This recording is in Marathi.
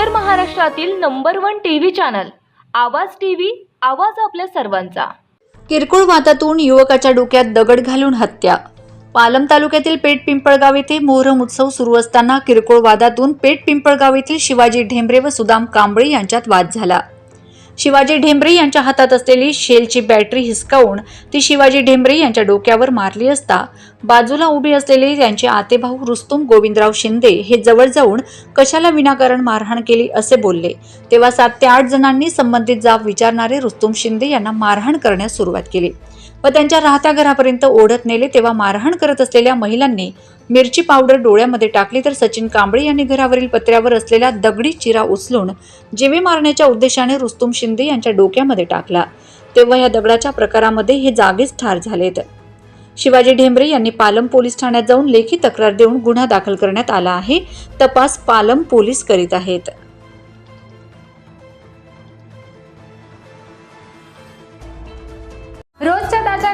उत्तर महाराष्ट्रातील number one TV channel. Awaaz TV आवाज आपल्या सर्वांचा. किरकोळ वादातून युवकाच्या डोक्यात दगड घालून हत्या. पालम तालुक्यातील पेठ पिंपळगाव येथे मोहरम उत्सव सुरू असताना किरकोळ वादातून पेठ पिंपळगाव येथील शिवाजी ढेंबरे व सुदाम कांबळे यांच्यात वाद झाला. शिवाजी ढेंबरे यांच्या हातात असलेली शेलची बॅटरी हिसकावून ती शिवाजी ढेंबरे यांच्या डोक्यावर मारली असता बाजूला उभे असलेले त्यांचे आतेभाऊ रुस्तुम गोविंदराव शिंदे हे जवळ जाऊन कशाला विनाकारण मारहाण केली असे बोलले. तेव्हा सात ते आठ जणांनी संबंधित जाब विचारणारे रुस्तुम शिंदे यांना मारहाण करण्यास सुरुवात केली. व त्यांच्या राहत्या घरापर्यंत ओढत नेले तेव्हा मारहाण करत असलेल्या महिलांनी मिरची पावडर डोळ्यामध्ये टाकली तर सचिन कांबळे यांनी घरावरील पत्र्यावर असलेला दगडी चिरा उचलून जीवे मारण्याच्या उद्देशाने रुस्तुम शिंदे यांच्या डोक्यामध्ये टाकला. तेव्हा या दगडाच्या प्रकारामध्ये हे जागीच ठार झालेत. शिवाजी ढेंबरे यांनी पालम पोलीस ठाण्यात जाऊन लेखी तक्रार देऊन गुन्हा दाखल करण्यात आला आहे. तपास पालम पोलीस करीत आहेत.